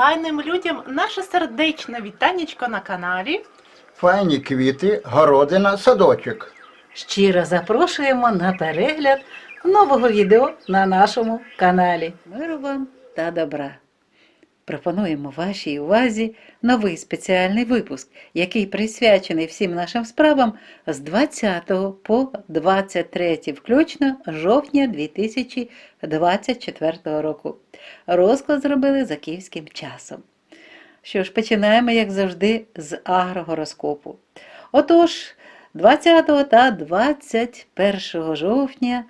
файним людям наше сердечне вітанечко на каналі. Файні квіти, городина, садочок. Щиро запрошуємо на перегляд нового відео на нашому каналі. Миру вам та добра. Пропонуємо вашій увазі новий спеціальний випуск, який присвячений всім нашим справам з 20 по 23 включно жовтня 2024 року. Розклад зробили за київським часом. Що ж, починаємо, як завжди, з агрогороскопу. Отож, 20 та 21 жовтня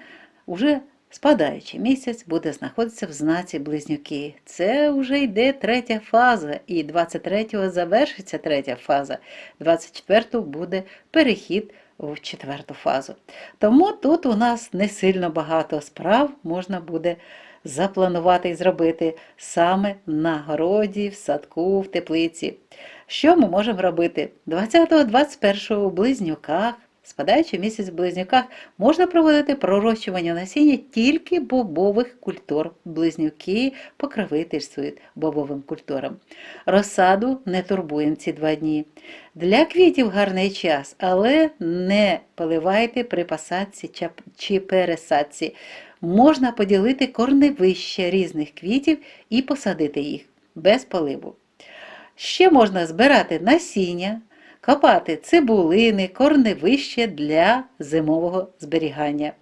уже спадаючий місяць буде знаходитися в знаці Близнюки. Це вже йде третя фаза, і 23-го завершиться третя фаза, 24-го буде перехід в четверту фазу. Тому тут у нас не сильно багато справ можна буде запланувати і зробити саме на городі, в садку, в теплиці. Що ми можемо робити? 20-21 у близнюках, спадаючи місяць в близнюках, можна проводити пророщування насіння тільки бобових культур. Близнюки покровительствують бобовим культурам. Розсаду не турбуємо ці два дні. Для квітів гарний час, але не поливайте при посадці чи пересадці. Можна поділити корневище різних квітів і посадити їх без поливу. Ще можна збирати насіння, копати цибулини, корневище для зимового зберігання.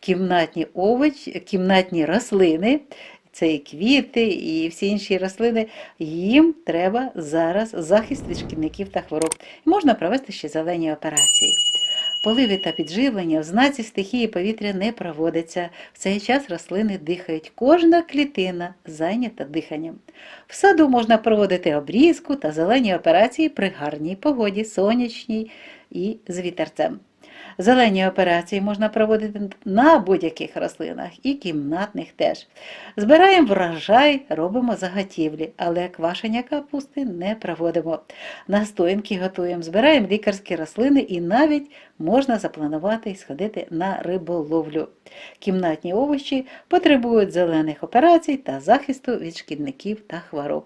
Кімнатні овочі, кімнатні рослини, це і квіти, і всі інші рослини, їм треба зараз захист від шкідників та хвороб. І можна провести ще зелені операції. Поливи та підживлення в знаці стихії повітря не проводиться. В цей час рослини дихають. Кожна клітина зайнята диханням. В саду можна проводити обрізку та зелені операції при гарній погоді, сонячній і з вітерцем. Зелені операції можна проводити на будь-яких рослинах і кімнатних теж. Збираємо врожай, робимо заготівлі, але квашення капусти не проводимо. Настоянки готуємо, збираємо лікарські рослини і навіть можна запланувати і сходити на риболовлю. Кімнатні овочі потребують зелених операцій та захисту від шкідників та хвороб.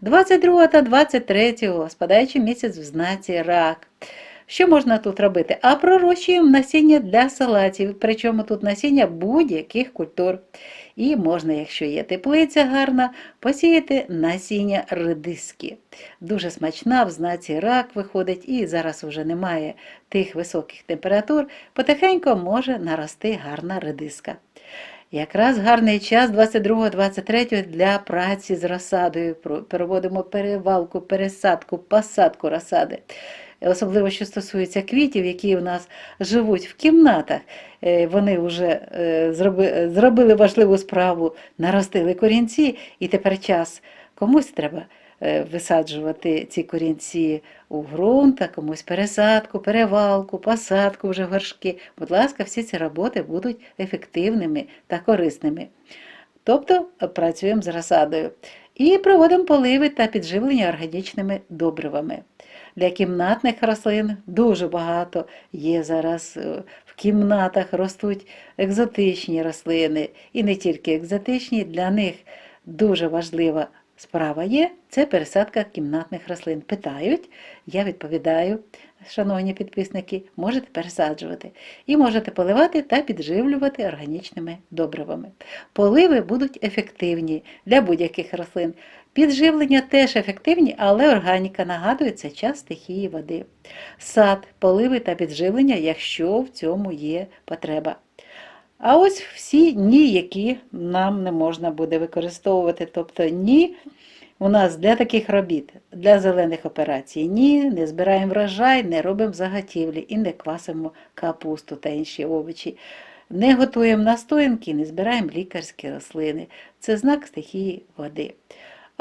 22 та 23 спадаючий місяць в знаці рак. Що можна тут робити? А пророщуємо насіння для салатів, причому тут насіння будь-яких культур. І можна, якщо є теплиця гарна, посіяти насіння редиски. Дуже смачна, в знаці рак виходить, і зараз вже немає тих високих температур, потихеньку може нарости гарна редиска. Якраз гарний час 22-23 для праці з розсадою. Проводимо перевалку, пересадку, посадку розсади. Особливо, що стосується квітів, які у нас живуть в кімнатах, Е, вони вже е, зробили важливу справу, наростили корінці, і тепер час комусь треба е, висаджувати ці корінці у ґрунт, а комусь пересадку, перевалку, посадку вже горшки. Будь ласка, всі ці роботи будуть ефективними та корисними. Тобто працюємо з розсадою. І проводимо поливи та підживлення органічними добривами. Для кімнатних рослин дуже багато є зараз е, в кімнатах ростуть екзотичні рослини, і не тільки екзотичні, для них дуже важлива справа є це пересадка кімнатних рослин. Питають, я відповідаю, шановні підписники, можете пересаджувати і можете поливати та підживлювати органічними добривами. Поливи будуть ефективні для будь-яких рослин. Підживлення теж ефективні, але органіка нагадує це час стихії води. Сад, поливи та підживлення, якщо в цьому є потреба. А ось всі ні, які нам не можна буде використовувати. Тобто ні у нас для таких робіт, для зелених операцій, ні, не збираємо врожай, не робимо заготівлі і не квасимо капусту та інші овочі. Не готуємо настоянки, не збираємо лікарські рослини. Це знак стихії води.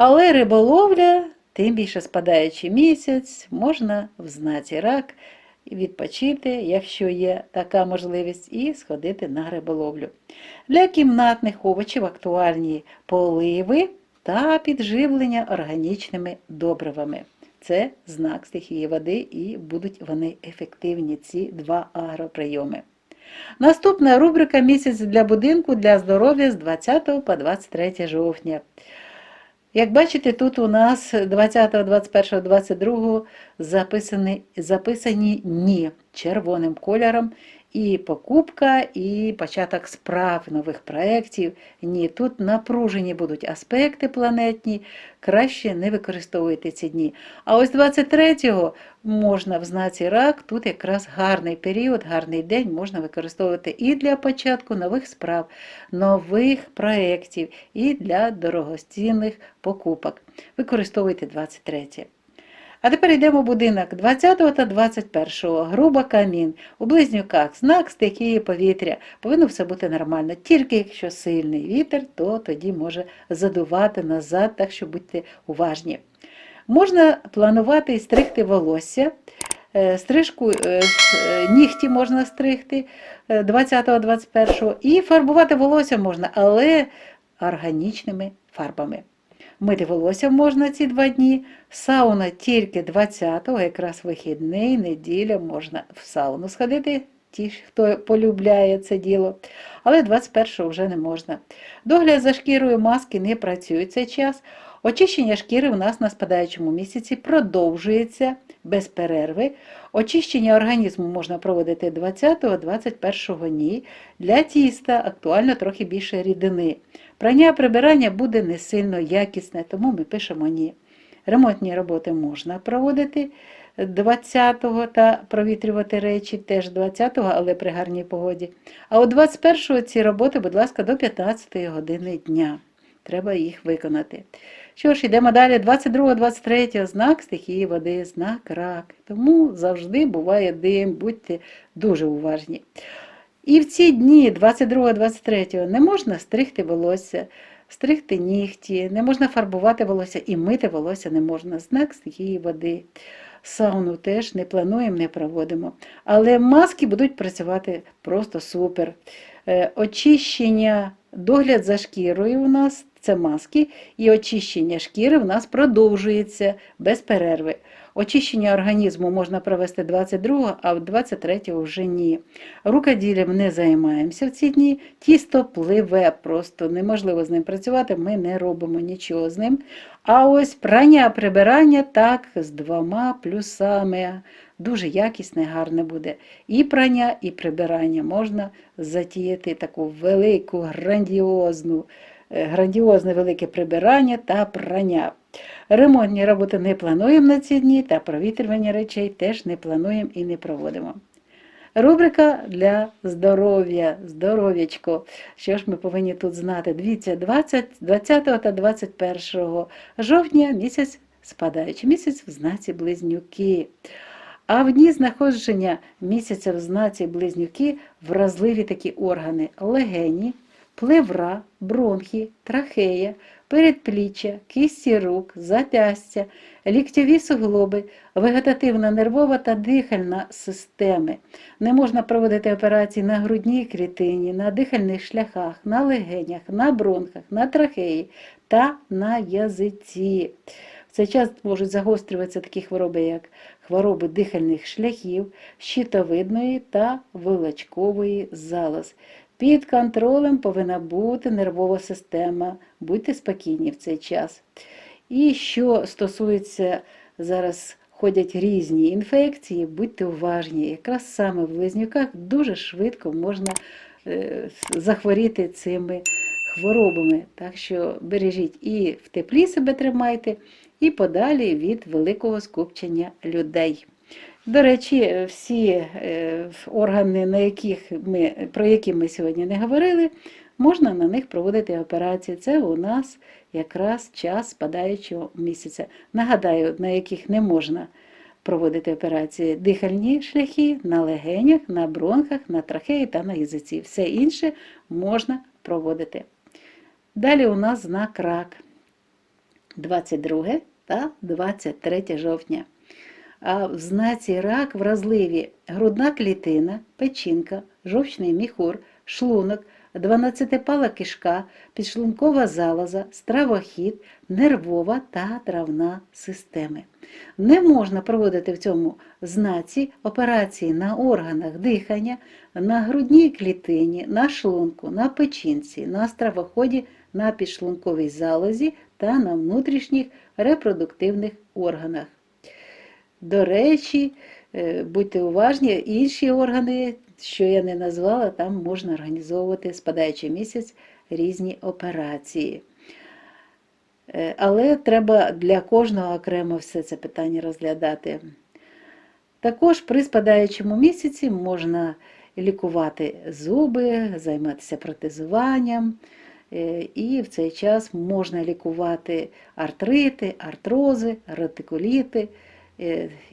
Але риболовля, тим більше спадаючий місяць, можна в знаці рак відпочити, якщо є така можливість, і сходити на риболовлю. Для кімнатних овочів актуальні поливи та підживлення органічними добривами. Це знак стихії води і будуть вони ефективні, ці два агроприйоми. Наступна рубрика Місяць для будинку для здоров'я з 20 по 23 жовтня. Як бачите, тут у нас 20, 21, 22 записані, записані ні червоним кольором. І покупка, і початок справ нових проєктів. Ні, тут напружені будуть аспекти планетні, краще не використовуйте ці дні. А ось 23-го можна в знаці рак, тут якраз гарний період, гарний день можна використовувати і для початку нових справ, нових проєктів, і для дорогоцінних покупок. Використовуйте 23. А тепер йдемо в будинок 20 та 21. Груба камін. У близнюках знак стихії повітря. Повинно все бути нормально. Тільки якщо сильний вітер, то тоді може задувати назад, так що будьте уважні. Можна планувати і стригти волосся. Е, Стрижку е, е, нігті можна стригти 20-21 і фарбувати волосся можна, але органічними фарбами. Мити волосся можна ці два дні. Сауна тільки 20-го, якраз вихідний, неділя, можна в сауну сходити, ті, хто полюбляє це діло. Але 21-го вже не можна. Догляд за шкірою маски не працює цей час. Очищення шкіри у нас на спадаючому місяці продовжується без перерви. Очищення організму можна проводити 20-21 дні. Для тіста актуально трохи більше рідини. Прання прибирання буде не сильно якісне, тому ми пишемо ні. Ремонтні роботи можна проводити 20-го та провітрювати речі теж 20-го, але при гарній погоді. А от 21-го ці роботи, будь ласка, до 15-ї години дня. Треба їх виконати. Що ж, йдемо далі. 22-23 знак стихії води, знак рак. Тому завжди буває дим, будьте дуже уважні. І в ці дні 22-23 не можна стригти волосся, стригти нігті, не можна фарбувати волосся і мити волосся не можна. Знак стихії води. Сауну теж не плануємо, не проводимо. Але маски будуть працювати просто супер. Е, Очищення, догляд за шкірою у нас це маски, і очищення шкіри у нас продовжується без перерви. Очищення організму можна провести 22-го, а в 23-го вже ні. Рукоділлям не займаємося в ці дні. Тісто пливе, просто неможливо з ним працювати, ми не робимо нічого з ним. А ось прання, прибирання так, з двома плюсами. Дуже якісне, гарне буде. І прання, і прибирання можна затіяти таку велику, грандіозну, грандіозне велике прибирання та прання. Ремонтні роботи не плануємо на ці дні, та провітрювання речей теж не плануємо і не проводимо. Рубрика для здоров'я, здоров'ячко. Що ж ми повинні тут знати? Дивіться, 20, 20 та 21 жовтня місяць спадаючий, місяць в знаці близнюки. А в дні знаходження місяця в знаці близнюки вразливі такі органи легені, плевра, бронхи, трахея, передпліччя, кисті рук, запястя, ліктьові суглоби, вегетативна нервова та дихальна системи. Не можна проводити операції на грудній клітині, на дихальних шляхах, на легенях, на бронхах, на трахеї та на язиці. В цей час можуть загострюватися такі хвороби, як хвороби дихальних шляхів, щитовидної та вилочкової залоз. Під контролем повинна бути нервова система. Будьте спокійні в цей час. І що стосується зараз ходять різні інфекції, будьте уважні. Якраз саме в близнюках дуже швидко можна е, захворіти цими хворобами. Так що бережіть і в теплі себе тримайте, і подалі від великого скупчення людей. До речі, всі е, органи, на яких ми, про які ми сьогодні не говорили, можна на них проводити операції. Це у нас якраз час спадаючого місяця. Нагадаю, на яких не можна проводити операції дихальні шляхи на легенях, на бронхах, на трахеї та на язиці. Все інше можна проводити. Далі у нас знак рак 22 та 23 жовтня. А в знаці рак вразливі грудна клітина, печінка, жовчний міхур, шлунок, 12-пала кишка, підшлункова залоза, стравохід, нервова та травна системи. Не можна проводити в цьому знаці операції на органах дихання, на грудній клітині, на шлунку, на печінці, на стравоході на підшлунковій залозі та на внутрішніх репродуктивних органах. До речі, е, будьте уважні, інші органи, що я не назвала, там можна організовувати спадаючий місяць різні операції. Е, Але треба для кожного окремо все це питання розглядати. Також при спадаючому місяці можна лікувати зуби, займатися протезуванням, е, і в цей час можна лікувати артрити, артрози, ретикуліти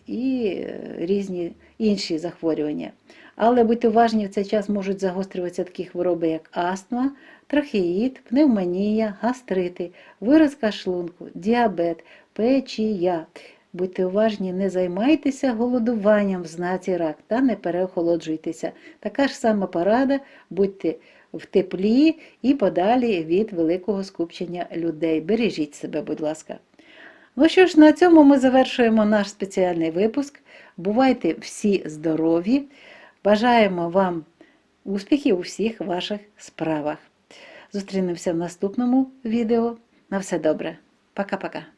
і е, різні інші захворювання. Але будьте уважні, в цей час можуть загострюватися такі хвороби, як астма, трахеїд, пневмонія, гастрити, виразка шлунку, діабет, печія. Будьте уважні, не займайтеся голодуванням в знаці рак та не переохолоджуйтеся. Така ж сама порада, будьте в теплі і подалі від великого скупчення людей. Бережіть себе, будь ласка. Ну що ж, на цьому ми завершуємо наш спеціальний випуск. Бувайте всі здорові! Бажаємо вам успіхів у всіх ваших справах. Зустрінемося в наступному відео. На все добре. Пока-пока.